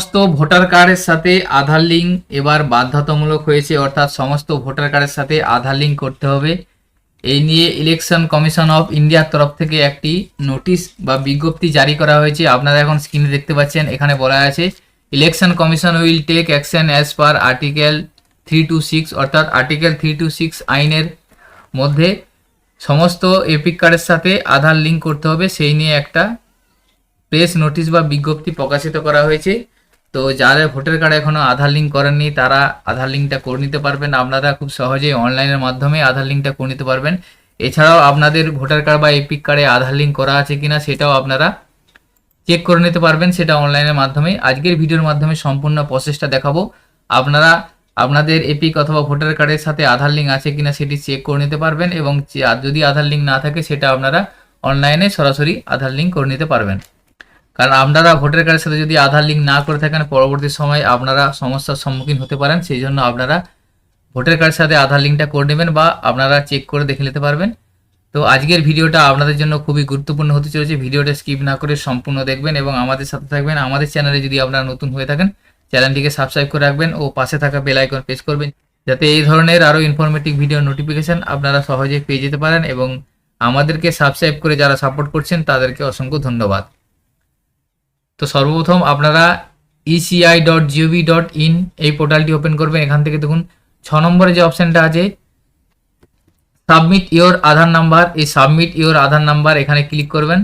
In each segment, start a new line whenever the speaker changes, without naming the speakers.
সমস্ত ভোটার কার্ডের সাথে আধার লিঙ্ক এবার বাধ্যতামূলক হয়েছে, অর্থাৎ সমস্ত ভোটার কার্ডের সাথে আধার লিঙ্ক করতে হবে। এই নিয়ে ইলেকশন কমিশন অফ ইন্ডিয়ার তরফ থেকে একটি নোটিশ বা বিজ্ঞপ্তি জারি করা হয়েছে। আপনারা এখন স্ক্রিনে দেখতে পাচ্ছেন, এখানে বলা আছে, election commission will take action as per article three two six অর্থাৎ আর্টিকেল থ্রি টু সিক্স আইনের মধ্যে সমস্ত এপিক কার্ডের সাথে আধার লিঙ্ক করতে হবে। সেই নিয়ে একটা প্রেস নোটিশ বা বিজ্ঞপ্তি প্রকাশিত করা হয়েছে। তো যারা ভোটার কার্ড এখনও আধার লিঙ্ক করেননি, তারা আধার লিঙ্কটা করে নিতে পারবেন। আপনারা খুব সহজেই অনলাইনের মাধ্যমে আধার লিঙ্কটা করে নিতে পারবেন। এছাড়াও আপনাদের ভোটার কার্ড বা এপিক কার্ডে আধার লিঙ্ক করা আছে কিনা সেটাও আপনারা চেক করে নিতে পারবেন, সেটা অনলাইনের মাধ্যমে। আজকের ভিডিওর মাধ্যমে সম্পূর্ণ প্রসেসটা দেখাবো। আপনারা আপনাদের এপিক অথবা ভোটার কার্ডের সাথে আধার লিঙ্ক আছে কিনা সেটি চেক করে নিতে পারবেন এবং যদি আধার লিঙ্ক না থাকে, সেটা আপনারা অনলাইনে সরাসরি আধার লিঙ্ক করে নিতে পারবেন। কারণ আপনারা ভোটার কার্ডের সাথে যদি আধার লিঙ্ক না করে থাকেন, পরবর্তী সময় আপনারা সমস্যার সম্মুখীন হতে পারেন। সেই জন্য আপনারা ভোটার কার্ডের সাথে আধার লিঙ্কটা করে নেবেন বা আপনারা চেক করে দেখে নিতে পারবেন। তো আজকের ভিডিওটা আপনাদের জন্য খুবই গুরুত্বপূর্ণ হতে চলেছে। ভিডিওটা স্কিপ না করে সম্পূর্ণ দেখবেন এবং আমাদের সাথে থাকবেন। আমাদের চ্যানেলে যদি আপনারা নতুন হয়ে থাকেন, চ্যানেলটিকে সাবস্ক্রাইব করে রাখবেন ও পাশে থাকা বেল আইকন প্রেস করবেন, যাতে এই ধরনের আরও ইনফরমেটিভ ভিডিও নোটিফিকেশন আপনারা সহজে পেয়ে যেতে পারেন এবং আমাদেরকে সাবস্ক্রাইব করে যারা সাপোর্ট করছেন, তাদেরকে অসংখ্য ধন্যবাদ। তো সর্বপ্রথম আপনারা ECI dot G O V dot in এই পোর্টালটি ওপেন করবেন। এখান থেকে দেখুন, ছ নম্বরে যে অপশানটা আছে সাবমিট ইওর আধার নাম্বার। এই সাবমিট ইওর আধার নাম্বার এখানে ক্লিক করবেন।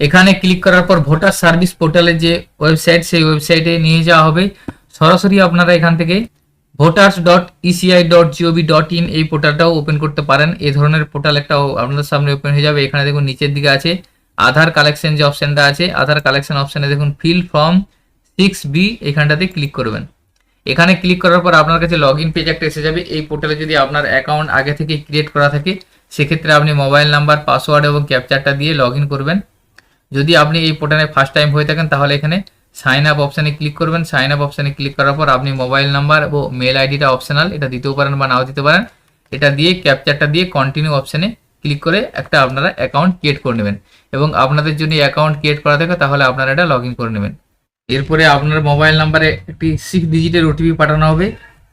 এখানে ক্লিক করার পর ভোটার সার্ভিস পোর্টালের যে ওয়েবসাইট সেই ওয়েবসাইটে নিয়ে যাওয়া হবে। সরাসরি আপনারা এখান থেকে voters dot ECI dot G O V dot in এই পোর্টালটাও ওপেন করতে পারেন। এই ধরনের পোর্টাল একটা আপনাদের সামনে ওপেন হয়ে যাবে। এখানে দেখুন, নিচের দিকে আছে। আধার কালেকশন যে অপশনটা আছে আধার কালেকশন অপশনে দেখুন ফিল ফর্ম সিক্স বি এখানটাতে ক্লিক করবেন। এখানে ক্লিক করার পর আপনার কাছে লগ ইন পেজ একটা এসে যাবে। এই পোর্টালে যদি আপনার অ্যাকাউন্ট আগে থেকে ক্রিয়েট করা থাকে, সেক্ষেত্রে আপনি মোবাইল নাম্বার পাসওয়ার্ড এবং ক্যাপচারটা দিয়ে লগ করবেন। যদি আপনি এই পোর্টালে ফার্স্ট টাইম হয়ে থাকেন, তাহলে এখানে সাইন আপ অপশানে ক্লিক করবেন। সাইন আপ অপশানে ক্লিক করার পর আপনি মোবাইল নাম্বার ও মেল আইডিটা অপশনাল এটা দিতেও পারেন বা নাও দিতে পারেন। এটা দিয়ে ক্যাপচারটা দিয়ে কন্টিনিউ অপশানে ক্লিক করে একটা আপনারা অ্যাকাউন্ট ক্রিয়েট করে নেবেন। এবং আপনাদের যদি অ্যাকাউন্ট ক্রিয়েট করা থাকে, তাহলে আপনারা এটা লগ করে নেবেন। এরপরে আপনার মোবাইল নাম্বারে একটি সিক্স ডিজিটের ওটিপি পাঠানো হবে।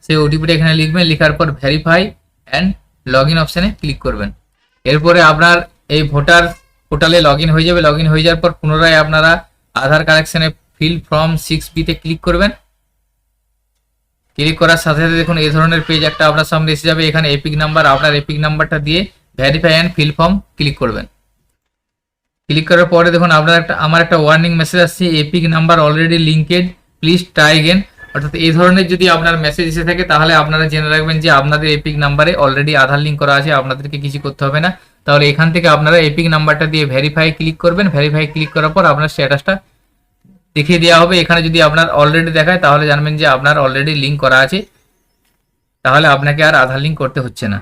সেই ওটিপিটা এখানে লিখবেন, লেখার পর ভেরিফাই অ্যান্ড লগ ইন অপশানে ক্লিক করবেন। এরপরে আপনার এই ভোটার পোর্টালে লগ হয়ে যাবে। লগ হয়ে যাওয়ার পর পুনরায় আপনারা আধার কালেকশনে ফিল ফর্ম সিক্স বিতে ক্লিক করবেন। ক্লিক করার সাথে সাথে দেখুন, এই ধরনের পেজ একটা আপনার সামনে এসে যাবে। এখানে এপিক নাম্বার আপনার এপিক নাম্বারটা দিয়ে verify and fill form click করবেন। ক্লিক করার পরে দেখুন আপনার একটা, আমার একটা ওয়ার্নিং মেসেজ আসছে EPIC number already linked please try again অর্থাৎ এই ধরনের যদি আপনার মেসেজ এসে থাকে, তাহলে আপনারা জেনে রাখবেন যে আপনাদের এপিক নাম্বারে অলরেডি আধার লিঙ্ক করা আছে, আপনাদেরকে কিছু করতে হবে না। তাহলে এখান থেকে আপনারা এপিক নাম্বারটা দিয়ে ভেরিফাই ক্লিক করবেন। ভেরিফাই ক্লিক করার পর আপনার স্ট্যাটাসটা দেখিয়ে দেওয়া হবে। এখানে যদি আপনার অলরেডি দেখায়, তাহলে জানবেন যে আপনার অলরেডি লিঙ্ক করা আছে। তাহলে আপনাকে আর আধার লিঙ্ক করতে হচ্ছে না।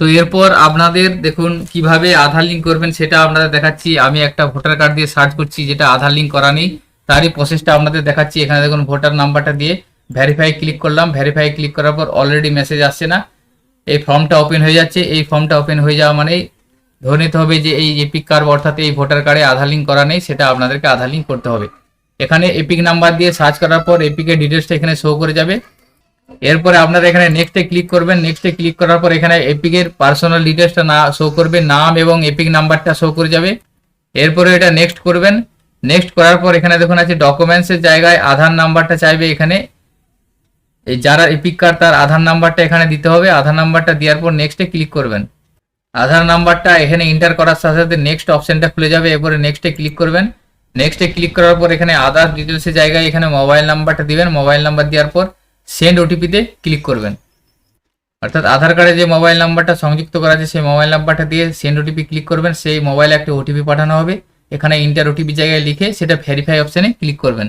তো এরপর আপনাদের দেখুন কীভাবে আধার লিঙ্ক করবেন, সেটা আপনাদের দেখাচ্ছি। আমি একটা ভোটার কার্ড দিয়ে সার্চ করছি, যেটা আধার লিঙ্ক করা নেই। তারই প্রসেসটা আপনাদের দেখাচ্ছি। এখানে দেখুন ভোটার নাম্বারটা দিয়ে ভেরিফাই ক্লিক করলাম। ভেরিফাই ক্লিক করার পর অলরেডি মেসেজ আসছে না। এই ফর্মটা ওপেন হয়ে যাচ্ছে। এই ফর্মটা ওপেন হয়ে যাওয়া মানেই ধরে নিতে হবে যে এই এপিক কার্ড অর্থাৎ এই ভোটার কার্ডে আধার লিঙ্ক করা নেই, সেটা আপনাদেরকে আধার লিঙ্ক করতে হবে। এখানে এপিক নাম্বার দিয়ে সার্চ করার পর এপিকের ডিটেলসটা এখানে শো করে যাবে। এরপরে আপনারা এখানে নেক্সটে ক্লিক করবেন। নেক্সটে ক্লিক করার পর এখানে এপিকের পার্সোনাল ডিটেলসটা না শো করবে। নাম এবং এপিক নাম্বারটা শো করে যাবে। এরপরে এটা নেক্সট করবেন। নেক্সট করার পর এখানে দেখুন আছে ডকুমেন্টসের জায়গায় আধার নাম্বারটা চাইবে এখানে। এই যারা এপিক কার্ড তার আধার নাম্বারটা এখানে দিতে হবে। আধার নাম্বারটা দেওয়ার পর নেক্সটে ক্লিক করবেন। আধার নাম্বারটা এখানে এন্টার করার সাথে সাথে নেক্সট অপশনটা খুলে যাবে। এরপরে নেক্সটে ক্লিক করবেন। নেক্সটে ক্লিক করার পর এখানে আধার ডিটেলসের জায়গায় এখানে মোবাইল নাম্বারটা দিবেন। মোবাইল নাম্বার দেওয়ার পর সেন্ড ওটিপিতে ক্লিক করবেন। অর্থাৎ আধার কার্ডে যে মোবাইল নাম্বারটা সংযুক্ত করা আছে, সেই মোবাইল নাম্বারটা দিয়ে সেন্ড ওটিপি ক্লিক করবেন। সেই মোবাইলে একটা ওটিপি পাঠানো হবে। এখানে ইন্টার ওটিপি জায়গায় লিখে সেটা ভেরিফাই অপশানে ক্লিক করবেন।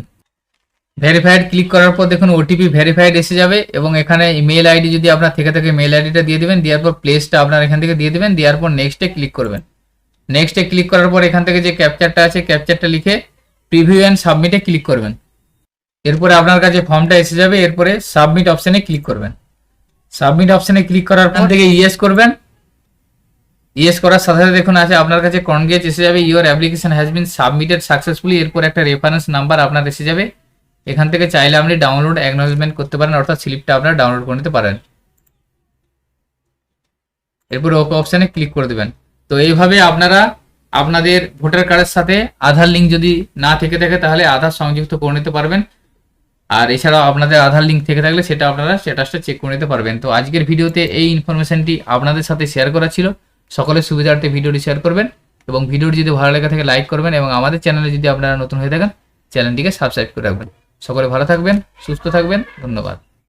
ভেরিফাইড ক্লিক করার পর দেখুন ওটিপি ভেরিফাইড এসে যাবে এবং এখানে মেল আইডি যদি আপনার থেকে থাকে মেল আইডিটা দিয়ে দেবেন। দেওয়ার পর প্লেসটা আপনার এখান থেকে দিয়ে দেবেন। দেওয়ার পর নেক্সটে ক্লিক করবেন। নেক্সটে ক্লিক করার পর এখান থেকে যে ক্যাপচারটা আছে ক্যাপচারটা লিখে প্রিভিউ অ্যান্ড সাবমিটে ক্লিক করবেন। এরপরে আপনার কাছে ফর্মটা এসে যাবে, এরপরে সাবমিট অপশানে ক্লিক করবেন। সাবমিট অপশানে ক্লিক করার পর থেকে ইয়েস করবেন। ইয়েস করার সাথে সাথে দেখুন আছে, আপনার কাছে কনগ্রেচ এসে যাবে your application has been submitted successfully এরপর একটা রেফারেন্স নাম্বার আপনার এসে যাবে। এখান থেকে চাইলে আপনি ডাউনলোড অ্যাকনোলেজমেন্ট করতে পারেন, অর্থাৎ স্লিপটা আপনারা ডাউনলোড করে নিতে পারেন। এরপর ওকে অপশানে ক্লিক করে দেবেন। তো এইভাবে আপনারা আপনাদের ভোটার কার্ডের সাথে আধার লিঙ্ক যদি না থেকে থাকে, তাহলে আধার সংযুক্ত করে নিতে পারবেন। আর এছাড়াও আপনাদের আধার লিঙ্ক থেকে থাকলে সেটা আপনারা স্ট্যাটাসটা চেক করে নিতে পারবেন। তো আজকের ভিডিওতে এই ইনফরমেশনটি আপনাদের সাথে শেয়ার করা ছিল। সকলের সুবিধার্থে ভিডিওটি শেয়ার করবেন এবং ভিডিওটি যদি ভালো লেগে থাকে লাইক করবেন এবং আমাদের চ্যানেলে যদি আপনারা নতুন হয়ে থাকেন চ্যানেলটিকে সাবস্ক্রাইব করে রাখবেন। সকলে ভালো থাকবেন, সুস্থ থাকবেন, ধন্যবাদ।